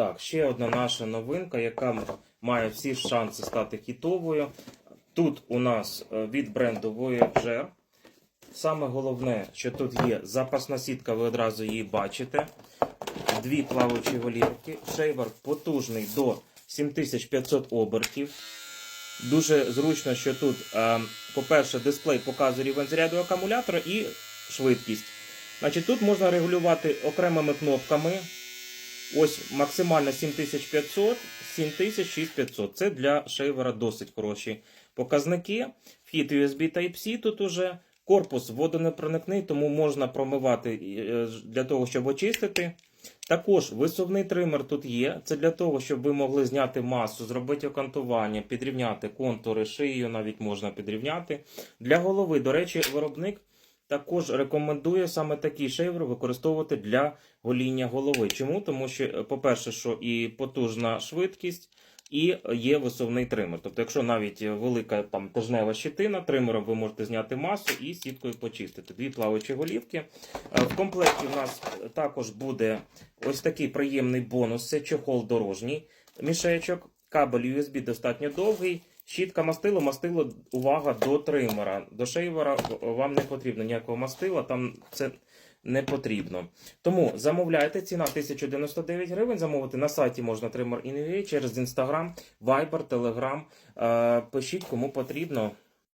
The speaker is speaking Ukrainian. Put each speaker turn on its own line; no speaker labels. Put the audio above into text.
Так, ще одна наша новинка, яка має всі шанси стати хітовою. Тут у нас е, від бренду Voyager. Саме головне, що тут є запасна сітка, ви одразу її бачите. Дві плавучі голівки. Шейвер потужний до 7500 обертів. Дуже зручно, що тут, е, по-перше, дисплей показує рівень заряду акумулятора і швидкість. Значить, тут можна регулювати окремими кнопками. Ось максимально 7500, 7000, 6500. Це для шейвера досить хороші показники. Вхід USB Type-C тут уже. Корпус водонепроникний, тому можна промивати е, для того, щоб очистити. Також висувний тример тут є. Це для того, щоб ви могли зняти масу, зробити окантування, підрівняти контури, шию навіть можна підрівняти. Для голови, до речі, виробник також рекомендує саме такий шейвер використовувати для гоління голови. Чому? Тому що, е, по-перше, що і потужна швидкість, і є висувний тример. Тобто, якщо навіть велика там тижнева щитина, тримером ви можете зняти масу і сіткою почистити. Дві плавучі голівки. Е, В комплекті у нас також буде ось такий приємний бонус. Це чохол дорожній мішечок. Кабель USB достатньо довгий. Щітка мастило, мастило, увага до тримера. До шейвера вам не потрібно ніякого мастила, там це не потрібно. Тому замовляйте, ціна 1099 гривень. Замовити на сайті можна тример.in.ua через Instagram, Viber, Telegram. Е, Пишіть, кому потрібно.